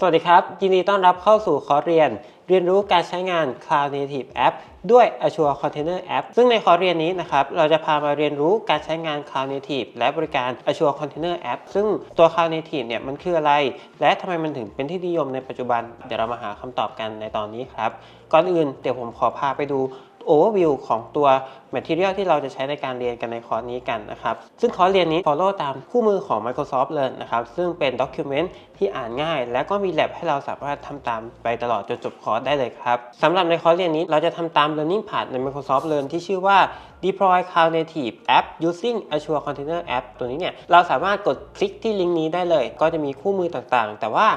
สวัสดีครับ ยินดีต้อนรับเข้าสู่คอร์สเรียน เรียนรู้การใช้งาน Cloud Native App ด้วย Azure Container App ซึ่งในคอร์สเรียนนี้นะครับ เราจะพามาเรียนรู้การใช้งาน Cloud Native และบริการ Azure Container App ซึ่งตัว Cloud Native เนี่ยมันคืออะไร และทำไมมันถึงเป็นที่นิยมในปัจจุบัน เดี๋ยวเรามาหาคำตอบกันในตอนนี้ครับ ก่อนอื่นเดี๋ยวผมขอพาไปดู overview ของตัว material ที่เราจะใช้ในการเรียนกันในคอร์สนี้กันนะครับ ซึ่งคอร์สเรียนนี้ follow ตามคู่มือของ Microsoft เลยนะครับ ซึ่งเป็น document ที่อ่านง่าย และก็มี lab ให้เราสามารถทำตามไปตลอดจนจบคอร์สได้เลยครับสำหรับในคอร์สเรียนนี้เราจะทำตาม learning path ใน Microsoft Learn ที่ชื่อว่า deploy cloud native app using Azure Container App ตัวนี้เนี่ยเราสามารถกดคลิกที่ลิงก์นี้ได้เลย ก็จะมีคู่มือต่างๆ แต่ว่า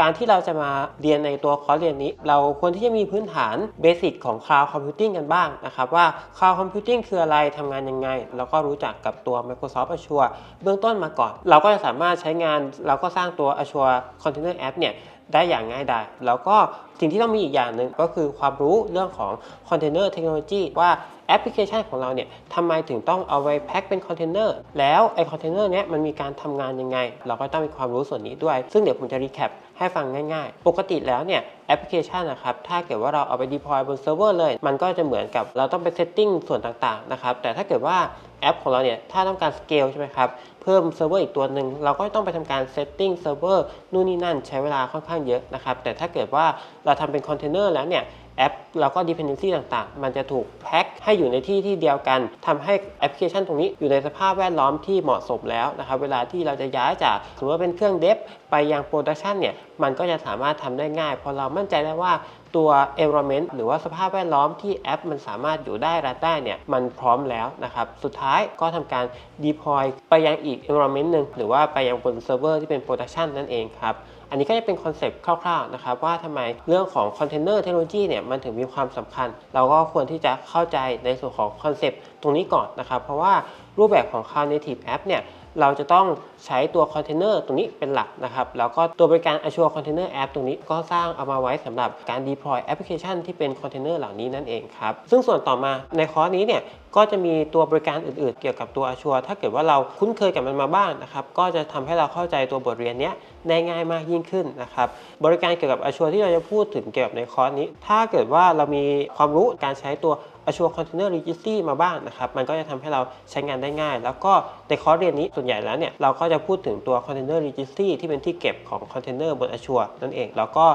การที่เราจะมาเรียนในตัวคอร์สเรียนนี้ เราควรที่จะมีพื้นฐานเบสิกของ Cloud Computing กันบ้างนะครับว่า Cloud Computing คืออะไรทำงานยังไง แล้วก็รู้จักกับตัว Microsoft Azure เบื้องต้นมาก่อน เราก็จะสามารถใช้งานเราก็สร้างตัว Azure Container App เนี่ย ได้อย่างง่ายดายแล้วก็สิ่งที่ต้องมีอีกอย่างหนึ่งก็คือความรู้เรื่องของ Container Technology ว่าแอปพลิเคชันของเราเนี่ยทำไมถึงต้องเอาไว้แพ็คเป็นคอนเทนเนอร์แล้วไอคอนเทนเนอร์เนี้ยมันมีการทำงานยังไง เราก็ต้องมีความรู้ส่วนนี้ด้วย ซึ่งเดี๋ยวผมจะรีแคปให้ฟังง่ายๆ ปกติแล้วเนี่ย แอปพลิเคชันนะครับ ถ้าเกิดว่าเราเอาไป deploy บนเซิร์ฟเวอร์เลย มันก็จะเหมือนกับเราต้องไปเซตติ้งส่วนต่างๆนะครับ แต่ถ้าเกิดว่าแอปของเราเนี่ย ถ้าต้องการสเกลใช่ไหมครับ เพิ่มเซิร์ฟเวอร์อีกตัวหนึ่ง เราก็ต้องไปทำการเซตติ้งเซิร์ฟเวอร์นู่นนี่นั่นใช้เวลาค่อนข้างเยอะนะครับ แต่ถ้าเกิดว่าเราทำเป็นคอนเทนเนอร์แล้วเนี่ย แอป แล้วก็ dependency ต่างๆ มันจะถูกแพ็คให้อยู่ในที่ที่เดียวกันทำให้แอปพลิเคชันตรงนี้อยู่ในสภาพแวดล้อมที่เหมาะสมแล้วนะครับเวลาที่เราจะย้ายจากถือว่าเป็นเครื่องเดฟไปยังโปรดักชันเนี่ยมันก็จะสามารถทำได้ง่ายเพราะเรามั่นใจได้ว่า ตัว environment หรือว่าสภาพแวดล้อมที่แอป มันสามารถอยู่ได้รันได้เนี่ยมันพร้อมแล้วนะครับสุดท้ายก็ทำการ deploy ไปยังอีก environment หนึ่งหรือว่าไปยังบนเซิร์ฟเวอร์ที่เป็น production นั่นเองครับอันนี้ก็จะเป็นคอนเซปต์คร่าวๆนะครับว่าทำไมเรื่องของคอนเทนเนอร์เทคโนโลยีเนี่ยมันถึงมีความสำคัญ เราก็ควรที่จะเข้าใจในส่วนของคอนเซปต์ตรงนี้ก่อนนะครับ เพราะว่ารูปแบบของ Cloud Native App เนี่ยเราจะต้องใช้ตัวคอนเทนเนอร์ตรงนี้เป็นหลักนะครับ แล้วก็ตัวบริการ Azure Container App ตรงนี้ก็สร้างเอามาไว้สำหรับการ deploy แอปพลิเคชันที่เป็นคอนเทนเนอร์เหล่านี้นั่นเองครับ ซึ่งส่วนต่อมาในคอร์สนี้เนี่ยก็จะมีตัวบริการอื่นๆ เกี่ยวกับตัว Azure ถ้าเกิดว่าเราคุ้นเคยกับมันมาบ้างนะครับ ก็จะทำให้เราเข้าใจตัวบทเรียนนี้ได้ง่ายมากยิ่งขึ้นนะครับ บริการเกี่ยวกับ Azure ที่เราจะพูดถึงเกี่ยวกับในคอร์สนี้ ถ้าเกิดว่าเรามีความรู้การใช้ตัว Azure Container Registry มาบ้างนะครับ มันก็จะทำให้เราใช้งานได้ง่าย แล้วก็ในคอร์สเรียนนี้ส่วนใหญ่แล้วเนี่ยเราก็จะพูดถึงตัว Container Registry ที่เป็นที่เก็บของ Container บน Azure นั่นเอง แล้วก็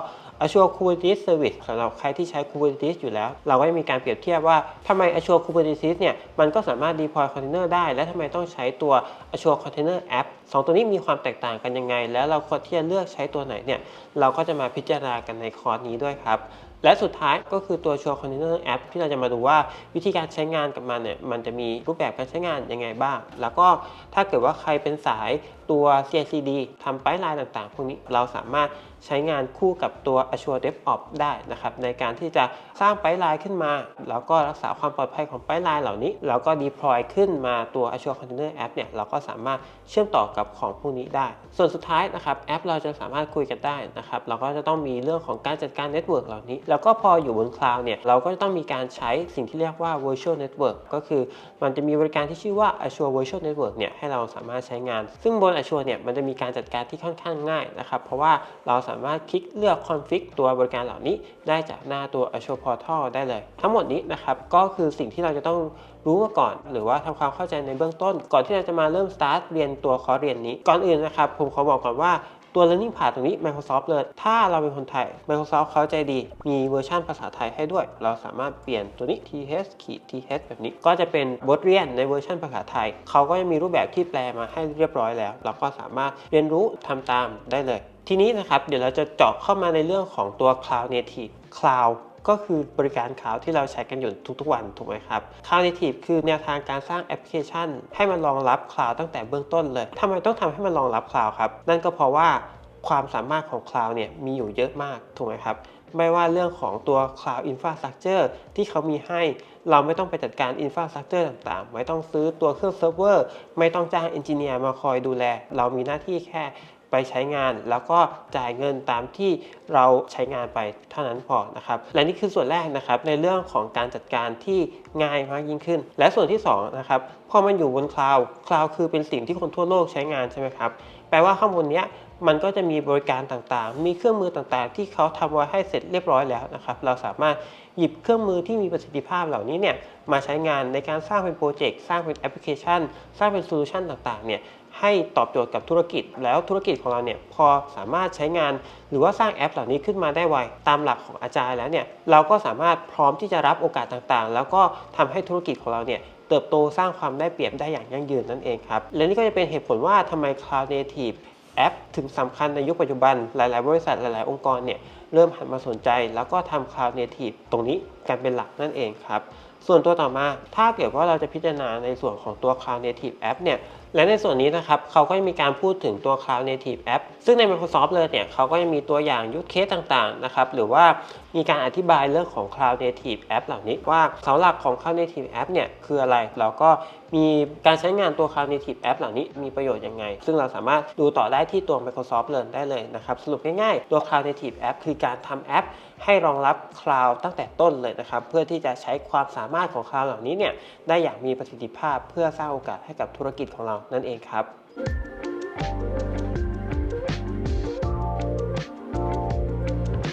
Azure Kubernetes Service สำหรับใครที่ใช้ Kubernetes อยู่แล้ว เราก็จะมีการเปรียบเทียบว่าทำไม Azure Kubernetes เนี่ยมันก็สามารถ deploy container ได้ และทำไมต้องใช้ตัว Azure Container App สองตัวนี้มีความแตกต่างกันยังไง แล้วเราควรที่จะเลือกใช้ตัวไหนเนี่ยเราก็จะมาพิจารณากันในคอร์สนี้ด้วยครับ และสุดท้ายก็คือตัว Shore Container App ที่เราจะมาดูว่าวิธีการใช้งานกับมันเนี่ยมันจะมีรูปแบบการใช้งานยังไงบ้าง แล้วก็ถ้าเกิดว่าใครเป็นสายตัว CI/CD ทำไ i ป์ไลน์ต่างๆ พวกนี้เราสามารถ ใช้งานคู่กับตัว Azure DevOps ได้นะครับในการที่จะสร้างไ i ป์ไลน์ขึ้นมา แล้วก็รักษาความปลอดภัยของไ i ป์ไลน์เหล่านี้ แล้วก็ deploy ขึ้นมาตัว Azure Container App เนี่ยเราก็สามารถเชื่อมต่อกับของพวกนี้ได้ ส่วนสุดท้ายนะครับแอปเราจะสามารถคุยกันได้นะครับเราก็จะต้องมีเรื่องของการจัดการเน็ตเวิร์กเหล่านี้ แล้วก็พออยู่บนคลาวด์เนี่ยเราก็จะต้องมีการใช้สิ่งที่เรียกว่า virtual network ก็คือมันจะมีบริการที่ชื่อว่า Azure Virtual Network เนี่ยให้เราสามารถใช้งาน ซึ่งบน Azure เนี่ยมันจะมีการจัดการที่ค่อนข้างง่ายนะครับเพราะว่าเราสาามารถคลิกเลือกคอนฟิกตัวบริการเหล่านี้ ได้จากหน้าตัว Azure Portal ได้เลย ทั้งหมดนี้นะครับก็คือสิ่งที่เราจะต้องรู้มาก่อน หรือว่าทำความเข้าใจในเบื้องต้น ก่อนที่เราจะมาเริ่ม start เรียนตัวคอร์สเรียนนี้ก่อนอื่นนะครับผมขอบอกก่อนว่า ตัว Learning Path ตรงนี้ Microsoft เลย ถ้าเราเป็นคนไทย Microsoft เขาใจดี มีเวอร์ชันภาษาไทยให้ด้วย เราสามารถเปลี่ยนตัวนี้ th ขีด th แบบนี้ ก็จะเป็นบทเรียนในเวอร์ชันภาษาไทย เขาก็จะมีรูปแบบที่แปลมาให้เรียบร้อยแล้ว เราก็สามารถเรียนรู้ทำตามได้เลย ทีนี้นะครับ เดี๋ยวเราจะเจาะเข้ามาในเรื่องของตัว Cloud Native Cloud ก็คือบริการคลาวที่เราใช้กันอยู่ทุกๆวันถูกไหมครับ Cloud Native คือแนวทางการสร้างแอปพลิเคชัน ให้มันรองรับคลาวตั้งแต่เบื้องต้นเลยทำไมต้องทำให้มันรองรับคลาวครับ นั่นก็เพราะว่าความสามารถของคลาวด์เนี่ยมีอยู่เยอะมากถูกไหมครับไม่ว่าเรื่องของตัว Cloud Infrastructure ที่เขามีให้ เราไม่ต้องไปจัดการ Infrastructure ต่างๆ ไม่ต้องซื้อตัวเครื่องเซิร์ฟเวอร์ ไม่ต้องจ้างเอนจิเนียร์มาคอยดูแล เรามีหน้าที่แค่ ไปใช้งาน แล้วก็จ่ายเงินตามที่เราใช้งานไปเท่านั้นพอนะครับและนี่คือส่วนแรกนะครับในเรื่องของการจัดการที่ง่ายมากยิ่งขึ้น และส่วนที่2นะครับพอมันอยู่บนคลาวด์คลาวด์คือเป็นสิ่งที่คนทั่วโลกใช้งานใช่ไหมครับแปลว่าข้างบนเนี้ย มันก็จะมีบริการต่างๆ มีเครื่องมือต่างๆ ที่เขาทำไว้ให้เสร็จเรียบร้อยแล้วนะครับ เราสามารถหยิบเครื่องมือที่มีประสิทธิภาพเหล่านี้เนี่ยมาใช้งานในการสร้างเป็นโปรเจกต์ สร้างเป็นแอปพลิเคชัน สร้างเป็นโซลูชันต่างๆ เนี่ยให้ตอบโจทย์กับธุรกิจ แล้วธุรกิจของเราเนี่ยพอสามารถใช้งาน หรือว่าสร้างแอปเหล่านี้ขึ้นมาได้ไวตามหลักของอาจารย์แล้วเนี่ยเราก็สามารถพร้อมที่จะรับโอกาสต่างๆ แล้วก็ทำให้ธุรกิจของเราเนี่ยเติบโตสร้างความได้เปรียบได้อย่างยั่งยืนนั่นเองครับและนี่ก็จะเป็นเหตุผลว่าทำไม Cloud Native แอปถึงสำคัญในยุคปัจจุบันหลาย ๆ บริษัทหลาย ๆ องค์กรเนี่ยเริ่มหันมาสนใจ แล้วก็ทำ Cloud Native ตรงนี้กันเป็นหลักนั่นเองครับ ส่วนตัวต่อมาถ้าเกิดว่าเราจะพิจารณาในส่วนของตัว Cloud Native App เนี่ย และในส่วนนี้นะครับเขาก็จะมีการพูดถึงตัว Cloud Native App ซึ่งใน Microsoft เลยเนี่ยเขาก็จะมีตัวอย่างยู e เคสต่างๆนะครับหรือว่ามีการอธิบายเรื่องของ Cloud Native App เหล่านี้ว่าเสาหลักของ Cloud Native App เนี่ยคืออะไรแล้วก็มีการใช้งานตัว Cloud Native App เหล่านี้มีประโยชน์ยังไง ซึ่งเราสามารถดูต่อได้ที่ตัว Microsoft Learn ได้เลยนะครับสรุปง่ายๆตัว Cloud Native App คือการทำแอป ให้รองรับ Cloud ตั้งแต่ต้นเลยนะครับเพื่อที่จะใช้ความสามารถของ Cloud เหล่านี้เนี่ยได้อย่างมีประสิทธิภาพเพื่อสร้างโอกาสให้กับธุรกิจของเรานั่นเองครับ